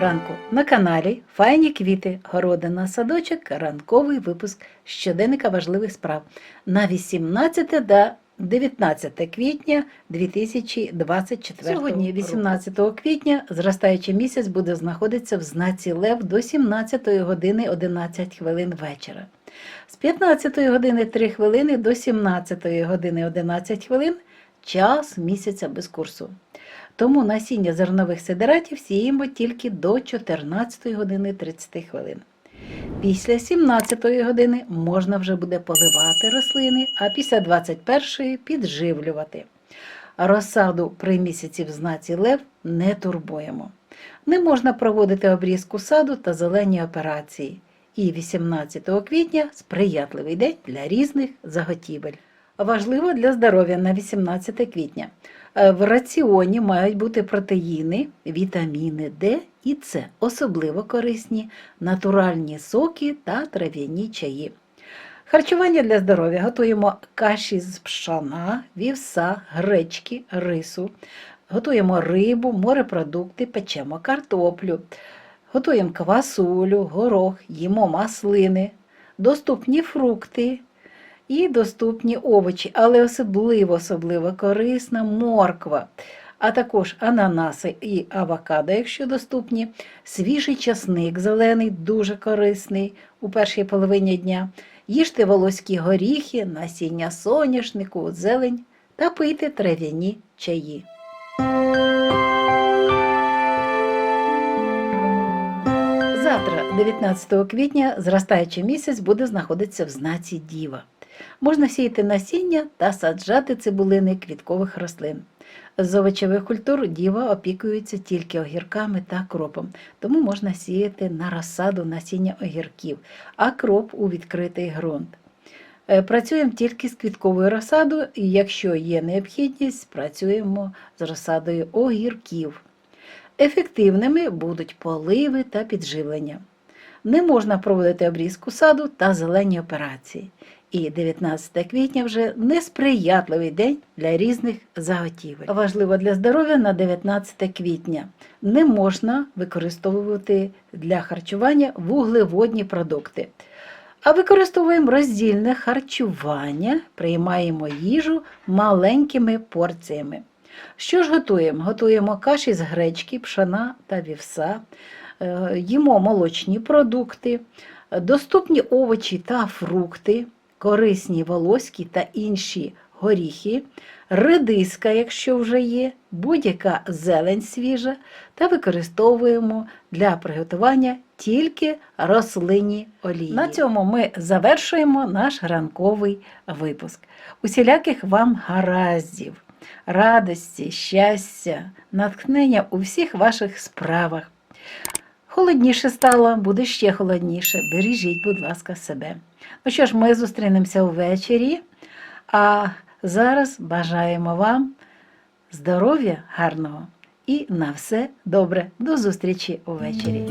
ранку на каналі Файні квіти, городина, садочок, ранковий випуск щоденника важливих справ на 18 та 19 квітня 2024 Сьогодні, 18 квітня, зростаючий місяць буде знаходитися в знаці Лев до 17 години 11 хвилин вечора. З 15 години 3 хвилини до 17 години 11 хвилин час місяця без курсу. Тому насіння зернових сидератів сіємо тільки до 14 години 30 хвилин. Після 17 години можна вже буде поливати рослини, а після 21 підживлювати. Розсаду при місяці в знаці лев не турбуємо. Не можна проводити обрізку саду та зелені операції. І 18 квітня сприятливий день для різних заготівель. Важливо для здоров'я на 18 квітня. Е, В раціоні мають бути протеїни, вітаміни Д і С, особливо корисні, натуральні соки та трав'яні чаї. Харчування для здоров'я. Готуємо каші з пшона, вівса, гречки, рису, готуємо рибу, морепродукти, печемо картоплю, готуємо квасолю, горох, їмо маслини, доступні фрукти, і доступні овочі, але особливо особливо корисна морква, а також ананаси і авокадо, якщо доступні, свіжий часник зелений, дуже корисний у першій половині дня. Їжте волоські горіхи, насіння соняшнику, зелень та пийте трав'яні чаї. Завтра, 19 квітня, зростаючий місяць буде знаходитися в знаці Діва. Можна сіяти насіння та саджати цибулини квіткових рослин. З овочевих культур діва опікується тільки огірками та кропом, тому можна сіяти на розсаду насіння огірків, а кроп у відкритий ґрунт. Е, Працюємо тільки з квітковою розсадою, і якщо є необхідність, працюємо з розсадою огірків. Ефективними будуть поливи та підживлення. Не можна проводити обрізку саду та зелені операції. І 19 квітня вже несприятливий день для різних заготівель. Важливо для здоров'я на 19 квітня. Не можна використовувати для харчування вуглеводні продукти. А використовуємо роздільне харчування, приймаємо їжу маленькими порціями. Що ж готуємо? Готуємо каші з гречки, пшона та вівса, е, їмо молочні продукти, доступні овочі та фрукти, корисні волоські та інші горіхи, редиска, якщо вже є, будь-яка зелень свіжа, та використовуємо для приготування тільки рослинні олії. На цьому ми завершуємо наш ранковий випуск. Усіляких вам гараздів, радості, щастя, натхнення у всіх ваших справах. Холодніше стало, буде ще холодніше. Бережіть, будь ласка, себе. Ну що ж, ми зустрінемося увечері, а зараз бажаємо вам здоров'я гарного і на все добре. До зустрічі увечері.